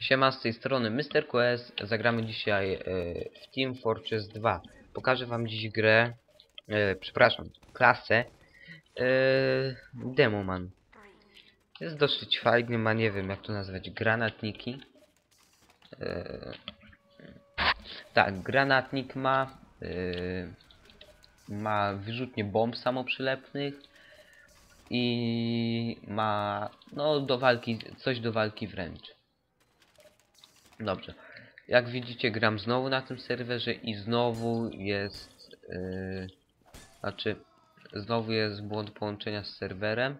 Siema, z tej strony Mr. Quest. Zagramy dzisiaj e, w Team Fortress 2. Pokażę wam dziś grę, e, przepraszam, klasę e, Demoman. Jest dosyć fajny, ma nie wiem jak to nazwać, granatniki. E, tak, granatnik ma, ma wyrzutnie bomb samoprzylepnych i ma no do walki, coś do walki wręcz. Dobrze. Jak widzicie gram znowu na tym serwerze i znowu jest yy, znaczy znowu jest błąd połączenia z serwerem.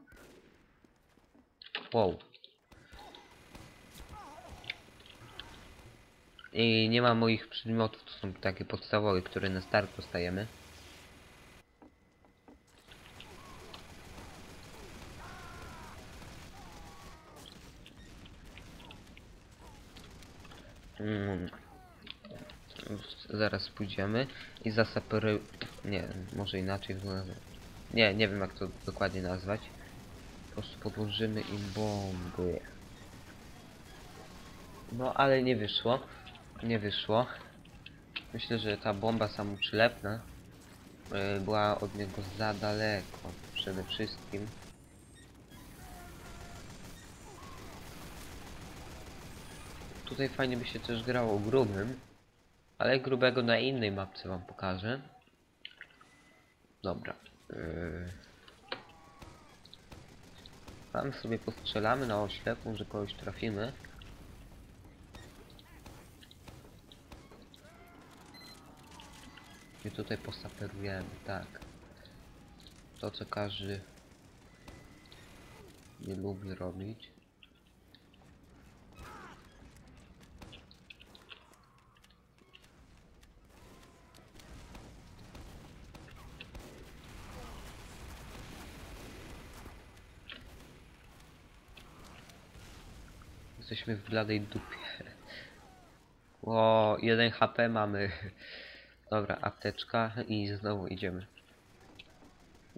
Wow. I nie ma moich przedmiotów, to są takie podstawowe, które na start dostajemy. Mm. Zaraz pójdziemy i zasapery... Nie, może inaczej. Nie, nie wiem jak to dokładnie nazwać. Po prostu podłożymy im bomby. No ale nie wyszło. Nie wyszło. Myślę, że ta bomba samoprzylepna yy, była od niego za daleko. Przede wszystkim. Tutaj fajnie by się też grało grubym, ale grubego na innej mapce wam pokażę. Dobra. Yy. Tam sobie postrzelamy na oślepą, że kogoś trafimy. I tutaj posaperujemy, tak. To co każdy nie lubi robić. Jesteśmy w bladej dupie. O, 1 HP mamy. Dobra, apteczka i znowu idziemy.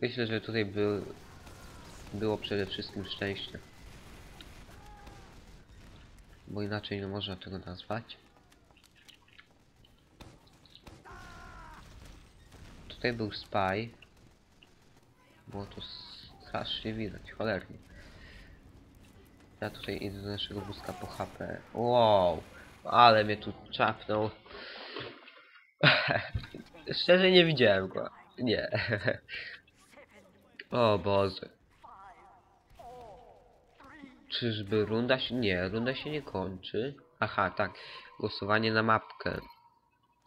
Myślę, że tutaj był, było przede wszystkim szczęście. Bo inaczej nie można tego nazwać. Tutaj był spy. Było to strasznie widać, cholernie. Ja tutaj idę do naszego wózka po HP. Wow, ale mnie tu czapnął. Szczerze nie widziałem go. Nie. o Boże. Czyżby runda się... Nie, runda się nie kończy. Aha, tak. Głosowanie na mapkę.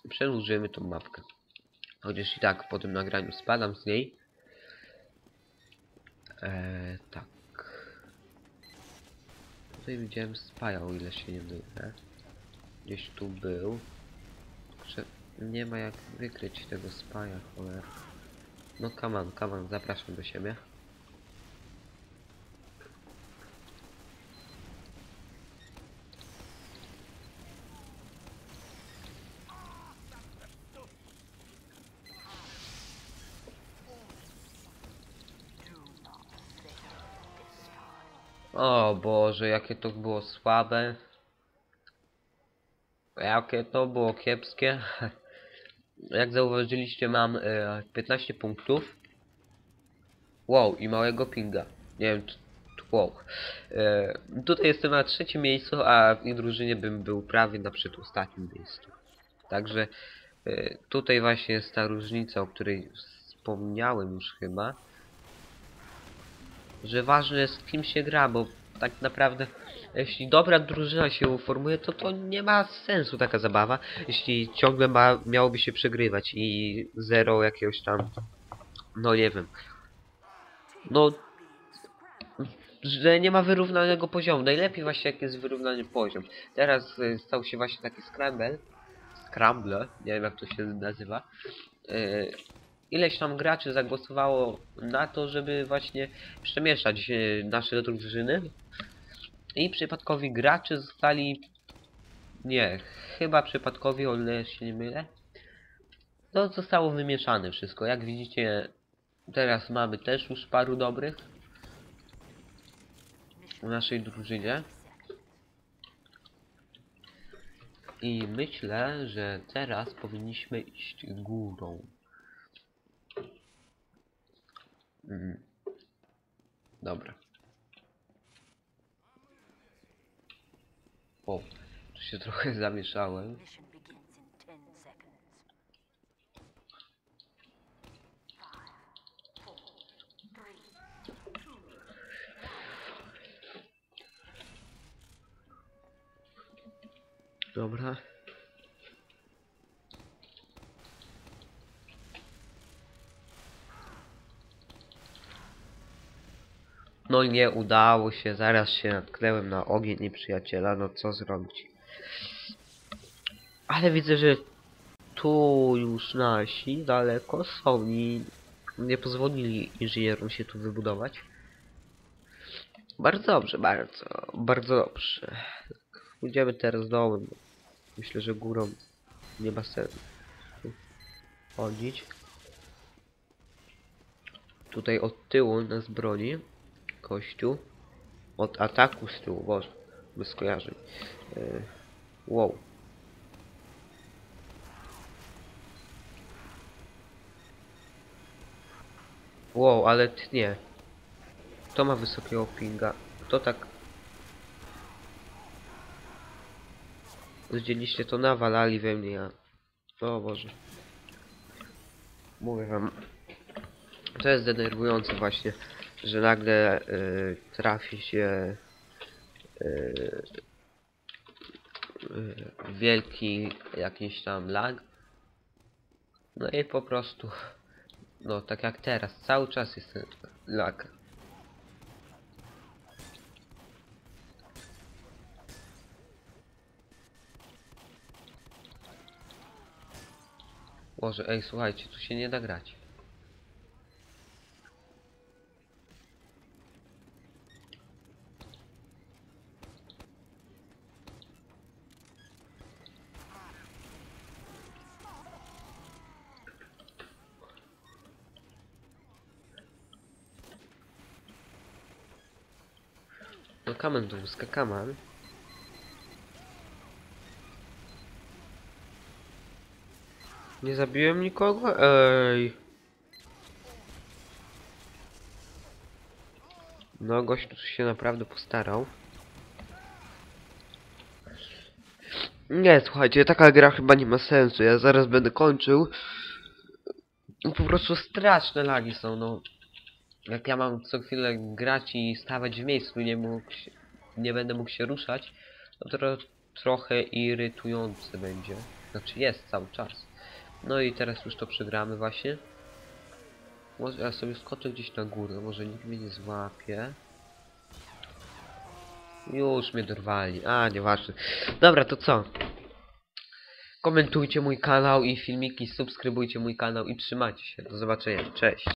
Przedłużymy tą mapkę. Chociaż i tak po tym nagraniu spadam z niej. Eee, tak. Tutaj widziałem spaja, o ile się nie mylę. Gdzieś tu był. Nie ma jak wykryć tego spaja, cholera. No come on, zapraszam do siebie. O Boże, jakie to było słabe. Jakie to było kiepskie. Jak zauważyliście mam e, 15 punktów. Wow, i małego pinga. Nie wiem. Wow. E, tutaj jestem na trzecim miejscu, a w ich drużynie bym był prawie na przedostatnim miejscu. Także e, tutaj właśnie jest ta różnica, o której wspomniałem już chyba że ważne jest z kim się gra, bo tak naprawdę jeśli dobra drużyna się uformuje, to to nie ma sensu taka zabawa, jeśli ciągle ma, miałoby się przegrywać i zero jakiegoś tam, no nie wiem, no, że nie ma wyrównanego poziomu. Najlepiej właśnie jak jest wyrównany poziom. Teraz y, stał się właśnie taki scramble, scramble, nie wiem jak to się nazywa, y, ileś tam graczy zagłosowało na to, żeby właśnie przemieszać e, nasze drużyny. I przypadkowi gracze zostali... Nie, chyba przypadkowi, o ile się nie mylę. To zostało wymieszane wszystko. Jak widzicie, teraz mamy też już paru dobrych. w naszej drużynie. I myślę, że teraz powinniśmy iść górą. Mm. Dobra. O, tu się trochę zamieszałem. Mission No nie udało się, zaraz się natknęłem na ogień nieprzyjaciela, no co zrobić. Ale widzę, że tu już nasi daleko są i nie pozwolili inżynierom się tu wybudować. Bardzo dobrze, bardzo, bardzo dobrze. Pójdziemy teraz dołem. Myślę, że górą nie ma sensu chodzić. Tutaj od tyłu nas broni kościół. Od ataku z tyłu, boże, bez skojarzeń. Yy, wow. Wow, ale tnie. Kto ma wysokiego pinga? Kto tak Zdzieliście to nawalali we mnie, ja... O Boże. Mówię wam. To jest denerwujące właśnie, że nagle y, trafi się y, y, wielki jakiś tam lag. No i po prostu, no tak jak teraz, cały czas jest lag. Boże, ej, słuchajcie, tu się nie da grać. No kamen do wózka. Nie zabiłem nikogo? Ej. No, gość tu się naprawdę postarał. Nie, słuchajcie, taka gra chyba nie ma sensu. Ja zaraz będę kończył. Po prostu straszne lagi są, no. Jak ja mam co chwilę grać i stawać w miejscu, nie mógł nie będę mógł się ruszać, no to tro, trochę irytujące będzie. Znaczy jest cały czas. No i teraz już to przegramy właśnie. Może ja sobie skoczę gdzieś na górę, może nikt mnie nie złapie. Już mnie dorwali, a nieważne. Dobra, to co? Komentujcie mój kanał i filmiki, subskrybujcie mój kanał i trzymajcie się. Do zobaczenia, cześć.